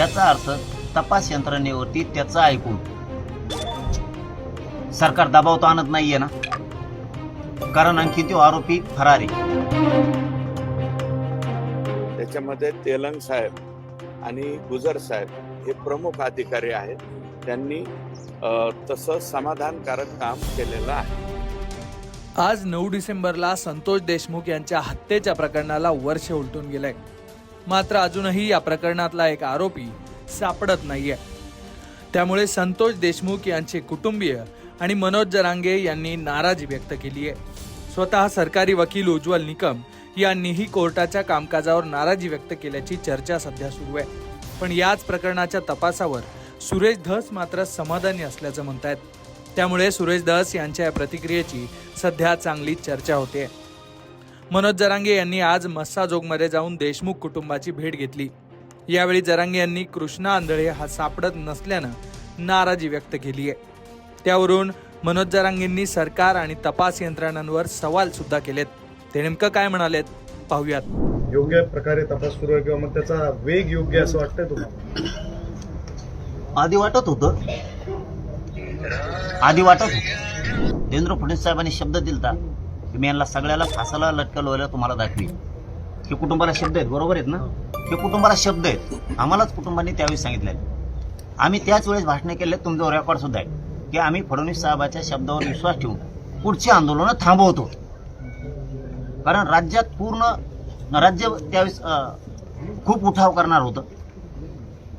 याचा अर्थ तपास यंत्रणेवरती त्याचं ऐकून. सरकार दबाव तर आणत नाहीये ना? कारण आणखी तो आरोपी फरार आहे. त्याच्यामध्ये तेलंग साहेब आणि गुजर साहेब हे प्रमुख अधिकारी आहेत. त्यांनी तसं समाधानकारक काम केलेलं आहे. आज नऊ डिसेंबरला संतोष देशमुख यांच्या हत्येच्या प्रकरणाला वर्ष उलटून गेलंय मात्र अजूनही या प्रकरणातला एक आरोपी सापडत नाहीये. त्यामुळे संतोष देशमुख यांचे कुटुंबीय आणि मनोज जरांगे यांनी नाराजी व्यक्त केली आहे. स्वतः सरकारी वकील उज्ज्वल निकम यांनीही कोर्टाच्या कामकाजावर नाराजी व्यक्त केल्याची चर्चा सध्या सुरू आहे. पण याच प्रकरणाच्या तपासावर सुरेश धस मात्र समाधानी असल्याचं म्हणतायत. त्यामुळे सुरेश धस यांच्या या प्रतिक्रियेची सध्या चांगली चर्चा होते. मनोज जरांगे यांनी आज मस्साजोगमध्ये जाऊन देशमुख कुटुंबाची भेट घेतली. यावेळी जरांगे यांनी कृष्णा आंधळे हा सापडत नसल्यानं नाराजी व्यक्त केली आहे. त्यावरून मनोज जरांगेंनी सरकार आणि तपास यंत्रणांवर सवाल सुद्धा केलेत. ते नेमकं काय म्हणालेत पाहूयात. योग्य प्रकारे तपास सुरू आहे किंवा मग त्याचा वेग योग्य असं वाटतंय तुम्हाला? आधी वाटत होतं. आधी वाटत होतं. देवेंद्र फडणवीस साहेबांनी शब्द दिलता. मी यांना सगळ्याला फासाला लटकवलं तुम्हाला दाखवी हे कुटुंबाला शब्द आहेत बरोबर आहेत ना? हे. कुटुंबाला शब्द आहेत. आम्हालाच कुटुंबांनी त्यावेळी सांगितलेलं आम्ही त्याच वेळेस भाषणे केले तुमचं रेकॉर्ड सुद्धा आहे. की आम्ही फडणवीस साहेबाच्या शब्दावर विश्वास ठेवून पुढची आंदोलनं थांबवतो. कारण राज्यात पूर्ण राज्य त्यावेळेस खूप उठाव करणार होतं.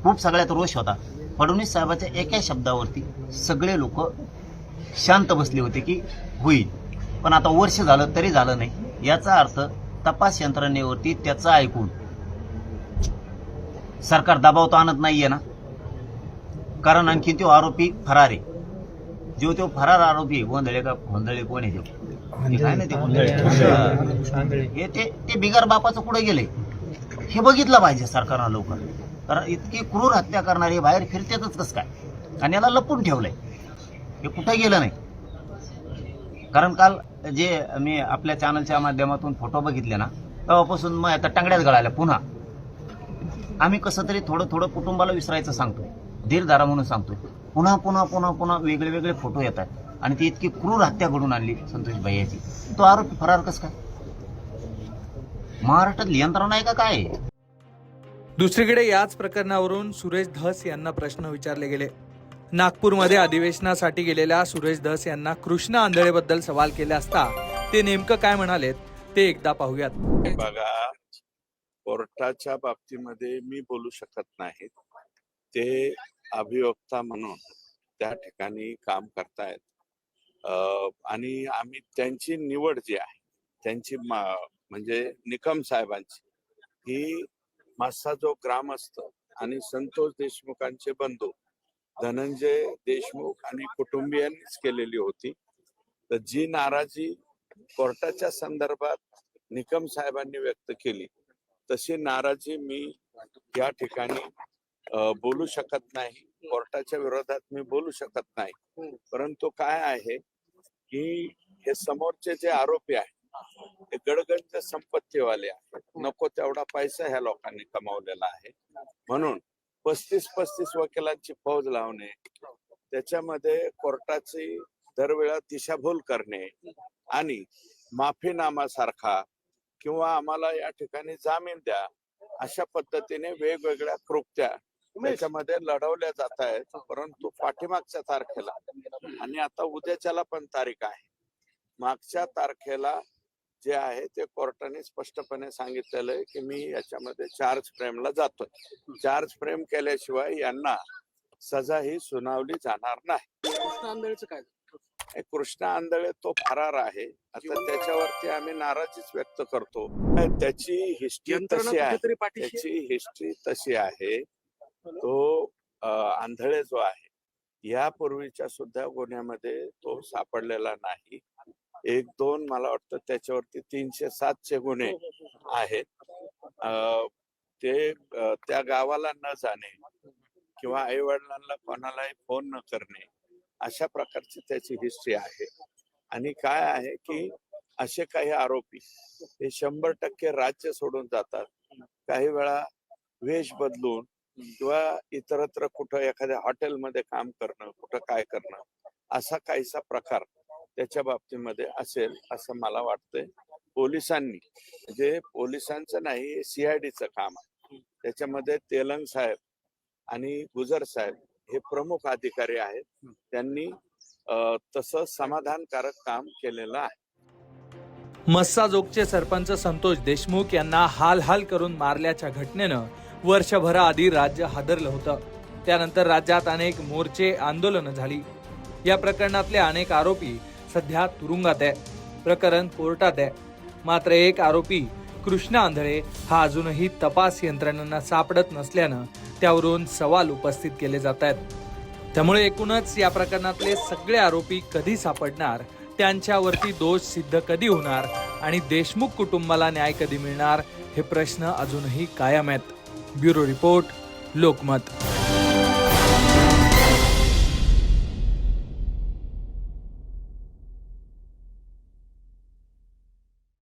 खूप सगळ्यात रोष होता. फडणवीस साहेबाच्या एका शब्दावरती सगळे लोक शांत बसले होते की होईल. पण आता वर्ष झालं तरी झालं नाही. याचा अर्थ तपास यंत्रणेवरती त्याचं ऐकून सरकार दबाव तर आणत नाहीये ना. कारण आणखी तो आरोपी फरार आहे. जो तो फरार आरोपी गोंधळे का गोंधळे कोण आहे हे ते ते बिगर बापाचं पुढे गेले? हे बघितलं पाहिजे सरकारनं लवकर. कारण इतकी क्रूर हत्या करणारे बाहेर फिरतेतच कसं काय? आणि याला लपून ठेवलंय. हे कुठे गेलं नाही? कारण काल जे मी आपल्या चॅनलच्या माध्यमातून फोटो बघितले ना तेव्हापासून मग आता टांगड्यात गळाल्या पुन्हा. आम्ही कसं तरी थोडं थोडं कुटुंबाला विसरायचं सांगतो धीरधारा म्हणून सांगतो पुन्हा पुन्हा पुन्हा पुन्हा वेगळे वेगळे फोटो येतात आणि ती इतकी क्रूर हत्या घडून आणली संतोष भैयाची तो आरोपी फरार कस काय? महाराष्ट्रात यंत्रणा आहे का काय? दुसरीकडे याच प्रकरणावरून सुरेश धस यांना प्रश्न विचारले गेले. नागपूरमध्ये अधिवेशनासाठी गेलेल्या सुरेश धस यांना कृष्ण आंधळेबद्दल सवाल केले असता ते नेमकं काय म्हणालेत ते एकदा पाहूयात. बघा कोर्टाच्या बाबतीमध्ये मी बोलू शकत नाही. ते अभियोक्ता म्हणून त्या ठिकाणी काम करतायत. अं, आणि आम्ही त्यांची निवड जी आहे त्यांची म्हणजे निकम साहेबांची ही मासा जो असतो आणि संतोष देशमुखांचे बंधू धनंजय देशमुख आणि कुटुंबियांनीच केलेली होती. तर जी नाराजी कोर्टाच्या संदर्भात निकम साहेबांनी व्यक्त केली तशी नाराजी मी या ठिकाणी बोलू शकत नाही. कोर्टाच्या विरोधात मी बोलू शकत नाही. परंतु काय आहे की हे समोरचे जे आरोपी आहेत ते गडगंज संपत्तीवाले आहेत. नको तेवढा पैसा ह्या लोकांनी कमावलेला आहे. म्हणून पस्तीस पस्तीस वकिलांची फौज लावणे त्याच्यामध्ये कोर्टाची दरवेळा दिशाभूल करणे आणि माफीनामासारखा किंवा आम्हाला या ठिकाणी जामीन द्या अशा पद्धतीने वेगवेगळ्या कृत्या त्याच्यामध्ये लढवल्या जात आहेत. परंतु पाठीमागच्या तारखेला आणि आता उद्याच्याला पण तारीख आहे. मागच्या तारखेला जे आहे ते कोर्टाने स्पष्टपणे सांगितलेलं आहे की मी याच्यामध्ये चार्ज फ्रेमला जातोय. चार्ज फ्रेम केल्याशिवाय यांना सजा ही सुनावली जाणार नाही. हे कृष्णा आंधळे तो फरार आहे. आता त्याच्यावरती आम्ही नाराजीच व्यक्त करतो. त्याची हिस्ट्री तशी आहे. त्याची हिस्ट्री तशी आहे. तो आंधळे जो आहे यापूर्वीच्या सुद्धा गुन्ह्यामध्ये तो सापडलेला नाही. एक दोन मला वाटतं त्याच्यावरती तीनशे सातशे गुन्हे आहेत. अं, ते अं, त्या गावाला न जाणे किंवा आई वडिलांना कोणालाही फोन न करणे अशा प्रकारची त्याची हिस्ट्री आहे. आणि काय आहे की असे काही आरोपी हे शंभर टक्के राज्य सोडून जातात. काही वेळा वेश बदलून किंवा इतरत्र कुठं एखाद्या हॉटेलमध्ये काम करणं कुठं काय करणं असा काहीसा प्रकार त्याच्या बाबतीमध्ये असेल असं मला वाटतंय. पोलिसांनी म्हणजे पोलिसांचं नाही सीआयडीचं काम आहे. त्याच्यामध्ये तेलंग साहेब आणि गुजर साहेब हे प्रमुख अधिकारी आहेत. त्यांनी तसं समाधानकारक काम केलेलं आहे. मस्साजोगचे सरपंच संतोष देशमुख यांना हाल हाल करून मारल्याच्या घटनेनं वर्षभराआधी राज्य हादरलं होतं. त्यानंतर राज्यात अनेक मोर्चे आंदोलनं झाली. या प्रकरणातले अनेक आरोपी सध्या तुरुंगात आहे. प्रकरण कोर्टात आहे. मात्र एक आरोपी कृष्णा आंधळे हा अजूनही तपास यंत्रणांना सापडत नसल्यानं त्यावरून सवाल उपस्थित केले जात आहेत. त्यामुळे एकूणच या प्रकरणातले सगळे आरोपी कधी सापडणार त्यांच्यावरती दोष सिद्ध कधी होणार आणि देशमुख कुटुंबाला न्याय कधी मिळणार हे प्रश्न अजूनही कायम आहेत. Bureau report Lokmat.